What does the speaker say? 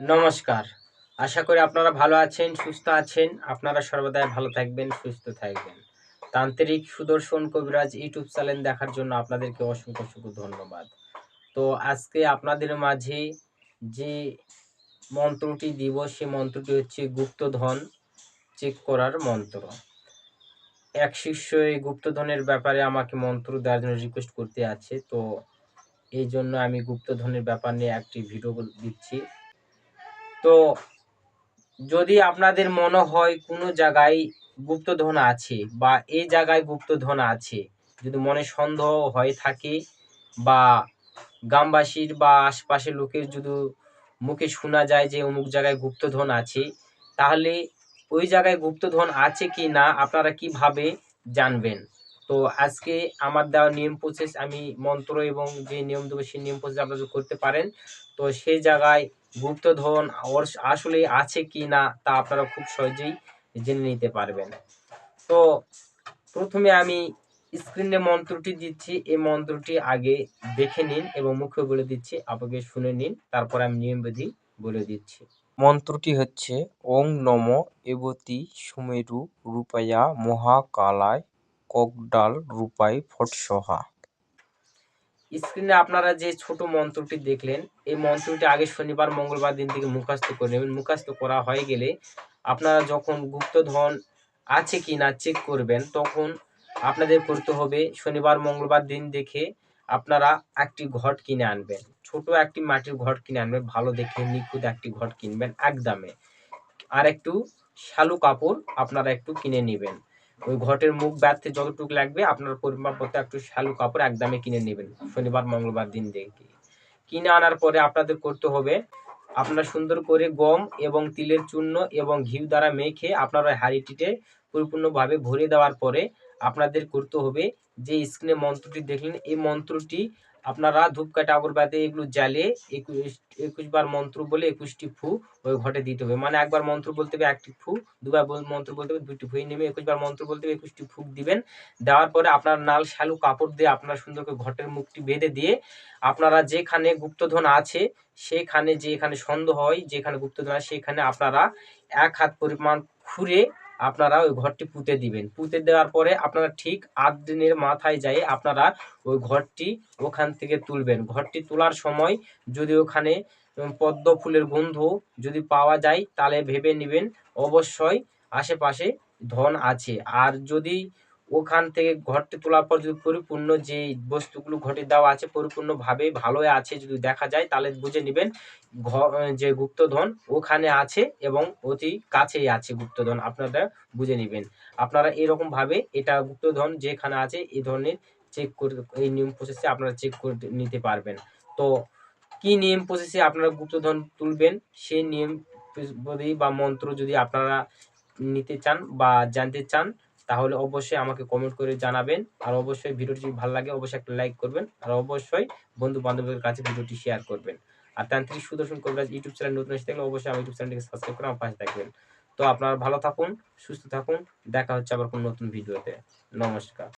নমস্কার। আশা করি আপনারা ভালো আছেন, সুস্থ আছেন। আপনারা সর্বদাই ভালো থাকবেন, সুস্থ থাকবেন। তান্ত্রিক সুদর্শন কবিরাজ ইউটিউব চ্যানেল দেখার জন্য আপনাদেরকে অসংখ্য অসংখ্য ধন্যবাদ। তো আজকে আপনাদের মাঝে যে মন্ত্রটি দিব, সে মন্ত্রটি হচ্ছে গুপ্তধন। চেক করার মন্ত্র। এক শিষ্য এই গুপ্তধনের ব্যাপারে আমাকে মন্ত্র দেওয়ার জন্য রিকোয়েস্ট করতে আছে। তো এই জন্য আমি গুপ্তধনের ব্যাপার নিয়ে একটি ভিডিও দিচ্ছি। তো যদি আপনাদের মনে হয় কোনো জায়গায় গুপ্তধন আছে বা এই জায়গায় গুপ্তধন আছে, যদি মনে সন্দেহ হয়ে থাকে বা গ্রামবাসীর বা আশপাশের লোকের যদি মুখে শোনা যায় যে অমুক জায়গায় গুপ্তধন আছে, তাহলে ওই জায়গায় গুপ্তধন আছে কি না, আপনারা কীভাবে জানবেন? তো আজকে আমার দেওয়া নিয়ম প্রসেস আমি মন্ত্র এবং যে নিয়ম দেবো সেই নিয়ম প্রসেস আপনারা করতে পারেন। তো সেই জায়গায় গুপ্তধন আসলে আছে কি না তা আপনারা খুব সহজেই জেনে নিতে পারবেন। তো প্রথমে আমি স্ক্রিনে মন্ত্রটি দিচ্ছি, এই মন্ত্রটি আগে দেখে নিন এবং মুখে বলে দিচ্ছি, আপনাকে শুনে নিন, তারপর আমি নিয়মবিধি বলে দিচ্ছি। মন্ত্রটি হচ্ছে, ওং নম, এবতী সুমেরু রূপায়া মহাকালায় ককডাল রূপাই, ফটসহা। স্ক্রিনে আপনারা যে ছোট মন্ত্রটি দেখলেন, এই মন্ত্রটি আগে শনিবার, মঙ্গলবার দিন থেকে মুখাস্ত করে নেবেন। মুখাস্ত করা হয়ে গেলে আপনারা যখন গুপ্তধন আছে কি না চেক করবেন, তখন আপনাদের করতে হবে শনিবার, মঙ্গলবার দিন দেখে আপনারা একটি ঘট কিনে আনবেন। ছোট একটি মাটির ঘট কিনে আনবেন, ভালো দেখে নিখুঁত একটি ঘট কিনবেন একদমে। আর একটু শালু কাপড় আপনারা একটু কিনে নেবেন। ওই ঘটের মুখ ব্যাথে যতটুকু লাগবে, আপনার পরিমাপ মতো একটু শ্যালো কাপড় একদমে কিনে নেবেন। শনিবার, মঙ্গলবার দিন দেখে। কিনে আনার পরে আপনাদের করতে হবে, আপনার সুন্দর করে গম এবং তিলের চূর্ণ এবং ঘিউ দ্বারা মেখে আপনার ওই হাঁড়িটিতে পরিপূর্ণভাবে ভরে দেওয়ার পরে আপনাদের করতে হবে। যে স্ক্রিনে মন্ত্রটি দেখলেন, এই মন্ত্রটি আপনারা ধূপকাঠি, আগরবাতি এগুলো জ্বালে একুশ একুশ বার মন্ত্র বলে একুশটি ফু ওই ঘটে দিতে হবে। মানে একবার মন্ত্র বলতে হবে একটি ফু, দুবার মন্ত্র বলতে হবে দুটি ফুই নেমে একুশ বার মন্ত্র বলতে হবে একুশটি ফুক দিবেন। দেওয়ার পরে আপনার নাল, শালু, কাপড় দিয়ে আপনার সুন্দর করে ঘটের মুখটি বেঁধে দিয়ে আপনারা যেখানে গুপ্তধন আছে, সেখানে যেখানে সন্দেহ হয়, যেখানে গুপ্তধন আছে, সেখানে আপনারা এক হাত পরিমাণ খুঁড়ে আপনারা ওই ঘরটি পুঁতে দিবেন। পুঁতে দেওয়ার পরে আপনারা ঠিক আট দিনের মাথায় যাই আপনারা ওই ঘরটি ওখান থেকে তুলবেন। ঘরটি তোলার সময় যদি ওখানে পদ্ম ফুলের গন্ধ যদি পাওয়া যায়, তাহলে ভেবে নেবেন, অবশ্যই আশেপাশে ধন আছে। আর যদি ওখান থেকে ঘরটি তোলার পর যদি পরিপূর্ণ যে বস্তুগুলো ঘটে দেওয়া আছে পরিপূর্ণভাবে ভালোই আছে যদি দেখা যায়, তাহলে বুঝে নেবেন যে গুপ্তধন ওখানে আছে এবং অতি কাছেই আছে গুপ্তধন, আপনারা বুঝে নেবেন। আপনারা এরকমভাবে এটা গুপ্তধন যেখানে আছে এই ধরনের চেক করে, এই নিয়ম প্রসেসে আপনারা চেক করে নিতে পারবেন। তো কি নিয়ম প্রসেসে আপনারা গুপ্তধন তুলবেন? সেই নিয়ম বা মন্ত্র যদি আপনারা নিতে চান বা জানতে চান তাহলে অবশ্যই আমাকে কমেন্ট করে জানাবেন। আর অবশ্যই ভিডিওটি যদি ভালো লাগে, অবশ্যই একটা লাইক করবেন। আর অবশ্যই বন্ধু বান্ধবদের কাছে ভিডিওটি শেয়ার করবেন। আর তান্ত্রিক সুদর্শন কবিরাজ ইউটিউব চ্যানেল নতুন এসে থাকলে অবশ্যই আমার ইউটিউব চ্যানেলটিকে সাবস্ক্রাইব করে আমার পাশে থাকবেন। তো আপনারা ভালো থাকুন, সুস্থ থাকুন। দেখা হচ্ছে আবার কোনো নতুন ভিডিওতে। নমস্কার।